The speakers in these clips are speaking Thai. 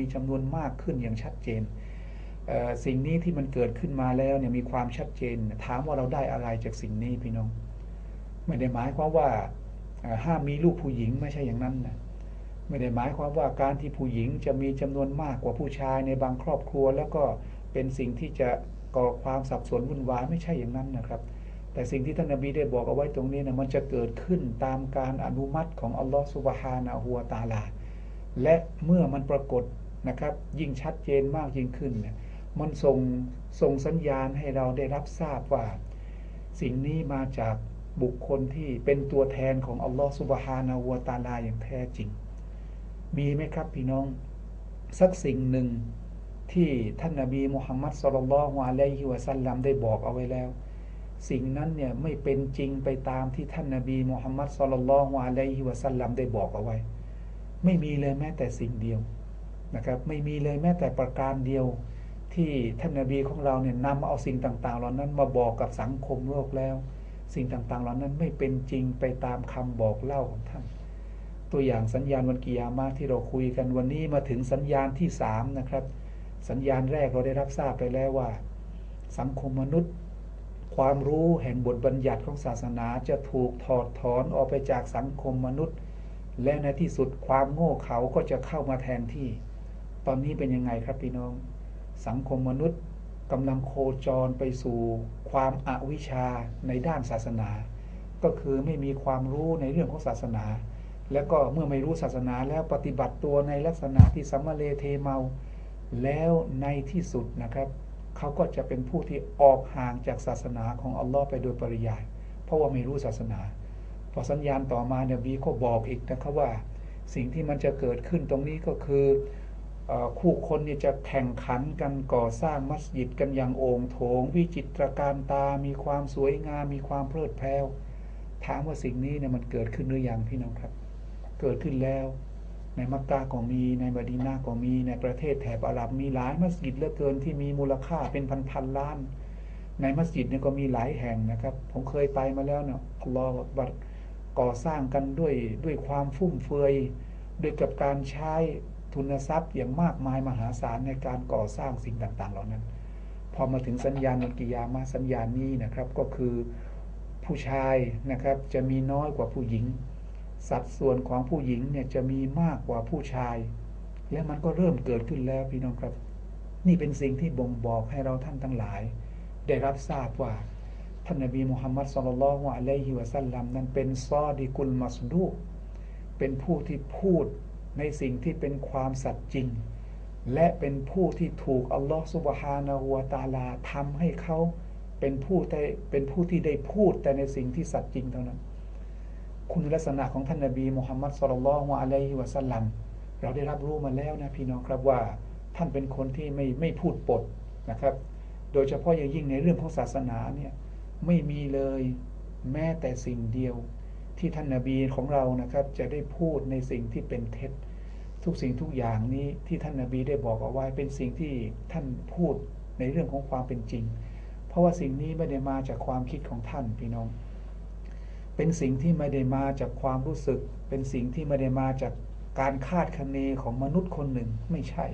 มีจำนวนมากขึ้นอย่างชัดเจน สิ่งนี้ที่มันเกิดขึ้นมาแล้วเนี่ยมีความชัดเจน ถามว่าเราได้อะไรจากสิ่งนี้พี่น้อง ไม่ได้หมายความว่าห้ามมีลูกผู้หญิงไม่ใช่อย่างนั้นนะไม่ได้หมายความว่าการที่ผู้หญิงจะมีจำนวนมากกว่าผู้ชายในบางครอบครัว แล้วก็เป็นสิ่งที่จะก่อความสับสนวุ่นวายไม่ใช่อย่างนั้นนะครับ แต่สิ่งที่ท่านนบีได้บอกเอาไว้ตรงนี้นะมันจะเกิดขึ้นตามการอนุมัติของอัลลอฮฺสุบฮานะฮัวตาลาและเมื่อมันปรากฏ นะครับ ยิ่งชัดเจนมากยิ่งขึ้นเนี่ยมันส่งส่งสัญญาณให้เราได้รับทราบว่า สิ่งนี้มาจากบุคคลที่เป็นตัวแทนของอัลลอฮฺสุบฮานาหัวตาลาอย่างแท้จริง มีไหมครับพี่น้อง สักสิ่งหนึ่งที่ท่านนาบีมุฮัมมัดสุลลัลฮวาเลฮิวะสัลลัมได้บอกเอาไว้แล้ว สิ่งนั้นเนี่ยไม่เป็นจริงไปตามที่ท่านนาบีมุฮัมมัดสุลลัลฮวาเลฮิวะสัลลัมได้บอกเอาไว้ ไม่มีเลยแม้แต่สิ่งเดียว นะครับไม่มีเลยแม้แต่ประการเดียวที่ท่านนาบีของเราเนี่ยนำเอาสิ่งต่าง ๆ เหล่านั้นมาบอกกับสังคมโลกแล้ว สิ่งต่างๆ เหล่านั้นไม่เป็นจริงไปตามคำบอกเล่าของท่าน ตัวอย่างสัญญาณวันกิยามาที่เราคุยกันวันนี้มาถึงสัญญาณที่สามนะครับสัญญาณแรกเราได้รับทราบไปแล้วว่า สังคมมนุษย์ ความรู้แห่งบทบัญญัติของศาสนาจะถูกถอดถอนออกไปจากสังคมมนุษย์ และในที่สุดความโง่เขาก็จะเข้ามาแทนที่ ตอนนี้เป็นยังไงครับพี่น้อง สังคมมนุษย์กำลังโคจรไปสู่ความอาวิชชาในด้านศาสนา ก็คือไม่มีความรู้ในเรื่องของศาสนา แล้วก็เมื่อไม่รู้ศาสนาแล้วปฏิบัติตัวในลักษณะที่สัมมาเลเทเมา แล้วในที่สุดนะครับ เขาก็จะเป็นผู้ที่ออกห่างจากศาสนาของอัลลอฮ์ไปโดยปริยาย เพราะว่าไม่รู้ศาสนา พอสัญญาณต่อมาเนี่ยบีก็บอกอีกนะครับว่า สิ่งที่มันจะเกิดขึ้นตรงนี้ก็คือ คู่คนนี่จะแข่งขันกันก่อสร้างมัสยิดกันอย่างโอ่งโถง วิจิตรการตา มีความสวยงาม มีความเพลิดเพลินถามว่าสิ่งนี้เนี่ยมันเกิดขึ้นหรือยังพี่น้องครับ เกิดขึ้นแล้ว ในมักกะก็มีในบดีนาก็มีในประเทศแถบอาหรับมีหลายมัสยิดเหลือเกินที่มีมูลค่าเป็นพันพันล้าน ในมัสยิดเนี่ยก็มีหลายแห่งนะครับ ผมเคยไปมาแล้วเนาะรอบัดก่อสร้างกันด้วยด้วยความฟุ่มเฟือยด้วยกับการใช้ ทุนทรัพย์อย่างมากมายมหาศาลในการก่อสร้างสิ่งต่างๆ เหล่านั้น พอมาถึงสัญญาณนกิยามาสัญญาณนี้นะครับก็คือผู้ชายนะครับจะมีน้อยกว่าผู้หญิง สัดส่วนของผู้หญิงเนี่ยจะมีมากกว่าผู้ชาย และมันก็เริ่มเกิดขึ้นแล้วพี่น้องครับ นี่เป็นสิ่งที่บ่งบอกให้เราท่านทั้งหลาย ได้รับทราบว่าท่านนบีมุฮัมมัดสุลลัลวะอะลัยฮิวะสัลลัมนั้นเป็นซอดีกุลมัสดูเป็นผู้ที่พูด ในสิ่งที่เป็นความสัตย์จริง และเป็นผู้ที่ถูกอัลลอฮฺสุบฮานาหัวตาลาทำให้เขาเป็นผู้ได้เป็นผู้ที่ได้พูดแต่ในสิ่งที่สัตย์จริงเท่านั้น คุณลักษณะของท่านนาบีมุฮัมมัดสุลลัลฮวะอะลัยฮิวะสัลลัมเราได้รับรู้มาแล้วนะพี่น้องครับว่าท่านเป็นคนที่ไม่ไม่พูดปดนะครับ โดยเฉพาะอย่างยิ่งในเรื่องของศาสนาเนี่ยไม่มีเลยแม้แต่สิ่งเดียว ที่ท่านนาบีของเรานะครับ จะได้พูดในสิ่งที่เป็นเท็จ ทุกสิ่งทุกอย่างนี้ที่ท่านนาบีได้บอกเอาไว้เป็นสิ่งที่ท่านพูดในเรื่องของความเป็นจริง เพราะว่าสิ่งนี้ไม่ได้มาจากความคิดของท่านพี่น้อง เป็นสิ่งที่ไม่ได้มาจากความรู้สึก เป็นสิ่งที่ไม่ได้มาจากการคาดคะเนของมนุษย์คนหนึ่งไม่ใช่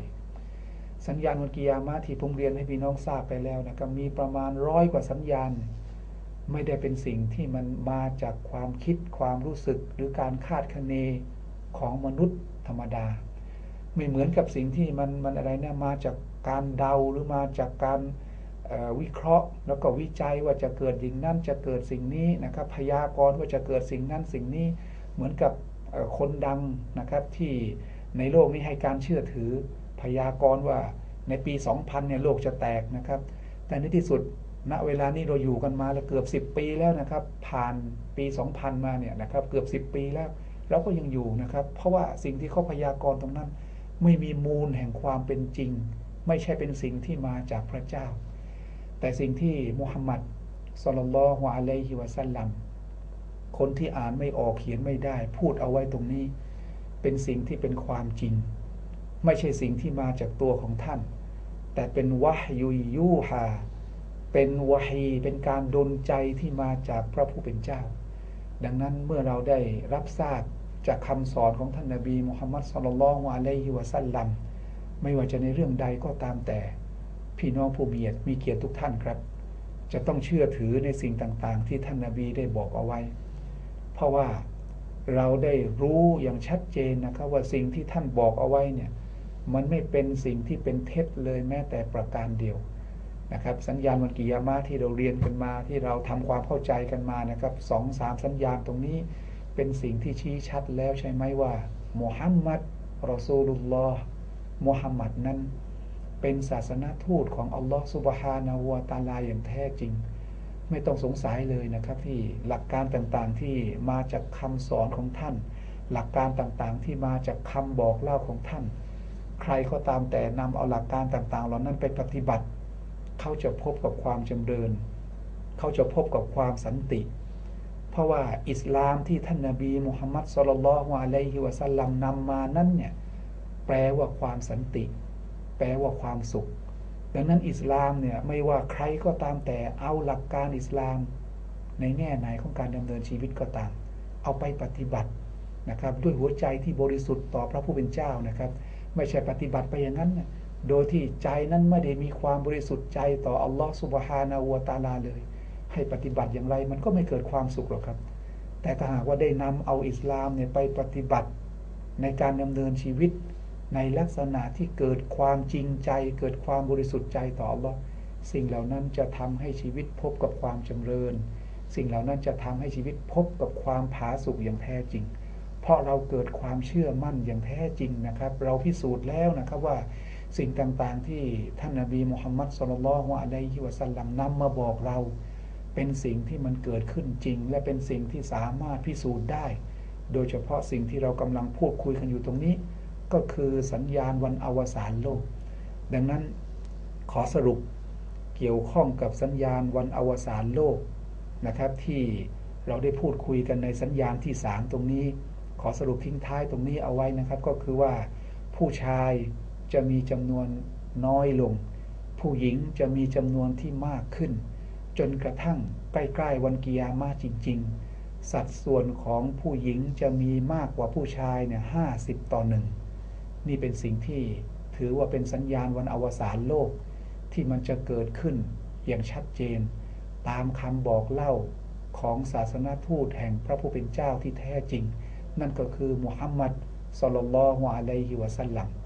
สัญญาณวันกิยามาที่ผมเรียนให้พี่น้องทราบไปแล้วนะครับมีประมาณร้อยกว่าสัญญาณ ไม่ได้เป็นสิ่งที่มันมาจากความคิดความรู้สึกหรือการคาดคะเนของมนุษย์ธรรมดา ไม่เหมือนกับสิ่งที่มันมันอะไรเนี่ยมาจากการเดาหรือมาจากการวิเคราะห์ แล้วก็วิจัยว่าจะเกิดสิ่งนั้นจะเกิดสิ่งนี้นะครับพยากรณ์ว่าจะเกิดสิ่งนั้นสิ่งนี้เหมือนกับคนดังนะครับที่ในโลกนี้ให้การเชื่อถือพยากรณ์ว่าในปี 2000เนี่ยโลกจะแตกนะครับ แต่ในที่สุด ณเวลานี้เราอยู่กันมาแล้วเกือบ 10 ปีแล้วนะครับ ผ่านปี 2000 มาเนี่ยนะครับเกือบ 10 ปีแล้วเราก็ยังอยู่นะครับ เพราะว่าสิ่งที่เขาพยากรณ์ตรงนั้น ไม่มีมูลแห่งความเป็นจริง ไม่ใช่เป็นสิ่งที่มาจากพระเจ้า แต่สิ่งที่มุฮัมมัดสุลลัลฮวอะลัยฮิวะสัลลัมคนที่อ่านไม่ออกเขียนไม่ได้ พูดเอาไว้ตรงนี้ เป็นสิ่งที่เป็นความจริง ไม่ใช่สิ่งที่มาจากตัวของท่าน แต่เป็นวะยุยยูฮา เป็นวะฮีเป็นการดลใจที่มาจากพระผู้เป็นเจ้า ดังนั้นเมื่อเราได้รับทราบจากคำสอนของท่านนาบีมุฮัมมัดสุลลัลฮวะลัยฮิวะสัลลัมไม่ว่าจะในเรื่องใดก็ตามแต่ พี่น้องผู้มีเกียรติมีเกียรติทุกท่านครับ จะต้องเชื่อถือในสิ่งต่างๆ ที่ท่านนาบีได้บอกเอาไว้ เพราะว่าเราได้รู้อย่างชัดเจนนะครับว่าสิ่งที่ท่านบอกเอาไว้เนี่ยมันไม่เป็นสิ่งที่เป็นเท็จเลยแม้แต่ประการเดียว นะครับสัญญาณวันกิยามาที่เราเรียนกันมา ที่เราทำความเข้าใจกันมานะครับสองสามสัญญาณตรงนี้เป็นสิ่งที่ชี้ชัดแล้วใช่ไหมว่ามุฮัมมัดรอซูลุลลอฮ์มุฮัมมัดนั้น เป็นศาสนาทูตของอัลลอฮ์สุบฮานาหัวตาลาอย่างแท้จริง ไม่ต้องสงสัยเลยนะครับที่หลักการต่างๆที่มาจากคำสอนของท่าน หลักการต่างๆที่มาจากคำบอกเล่าของท่าน ใครก็ตามแต่นำเอาหลักการต่างๆ เหล่านั้นไปปฏิบัติ เขาจะพบกับความจำเริญ เขาจะพบกับความสันติ เพราะว่าอิสลามที่ท่านนาบีมุฮัมมัดสุลลัลฮวาลัยฮิวะสัลลัมนำมานั้นเนี่ยแปลว่าความสันติ แปลว่าความสุข ดังนั้นอิสลามเนี่ยไม่ว่าใครก็ตามแต่เอาหลักการอิสลาม ในแง่ไหนของการดำเนินชีวิตก็ตาม เอาไปปฏิบัตินะครับ ด้วยหัวใจที่บริสุทธิ์ต่อพระผู้เป็นเจ้านะครับ ไม่ใช่ปฏิบัติไปอย่างนั้นนะ โดยที่ใจนั้นไม่ได้มีความบริสุทธิ์ใจต่ออัลลอฮฺสุบฮานาอูตาลาเลย ให้ปฏิบัติอย่างไรมันก็ไม่เกิดความสุขหรอกครับ แต่ถ้าหากว่าได้นำเอาอิสลามเนี่ยไปปฏิบัติในการดำเนินชีวิต ในลักษณะที่เกิดความจริงใจ เกิดความบริสุทธิ์ใจต่อ Allah สิ่งเหล่านั้นจะทำให้ชีวิตพบกับความจำเริญ สิ่งเหล่านั้นจะทำให้ชีวิตพบกับความผาสุกอย่างแท้จริง เพราะเราเกิดความเชื่อมั่นอย่างแท้จริงนะครับ เราพิสูจน์แล้วนะครับว่า สิ่งต่างๆ ที่ท่านนาบีมุฮัมมัดสุลลัลฮวอะลัยฮิวะสัลลัมนำมาบอกเรา เป็นสิ่งที่มันเกิดขึ้นจริง และเป็นสิ่งที่สามารถพิสูจน์ได้ โดยเฉพาะสิ่งที่เรากำลังพูดคุยกันอยู่ตรงนี้ ก็คือสัญญาณวันอวสานโลก ดังนั้นขอสรุปเกี่ยวข้องกับสัญญาณวันอวสานโลกนะครับ ที่เราได้พูดคุยกันในสัญญาณที่สามตรงนี้ ขอสรุปทิ้งท้ายตรงนี้เอาไว้นะครับ ก็คือว่าผู้ชาย จะมีจำนวนน้อยลง ผู้หญิงจะมีจำนวนที่มากขึ้น จนกระทั่งใกล้ๆวันกิยามาจริง ๆ สัดส่วนของผู้หญิงจะมีมากกว่าผู้ชายเนี่ยห้าสิบต่อหนึ่งนี่เป็นสิ่งที่ถือว่าเป็นสัญญาณวันอวสานโลก ที่มันจะเกิดขึ้นอย่างชัดเจน ตามคำบอกเล่าของศาสนาทูตแห่งพระผู้เป็นเจ้าที่แท้จริง นั่นก็คือมุฮัมมัดสลลัลฮุอะลัยฮิวะสัลลัมวะบิลลาฮิวะอัลลัม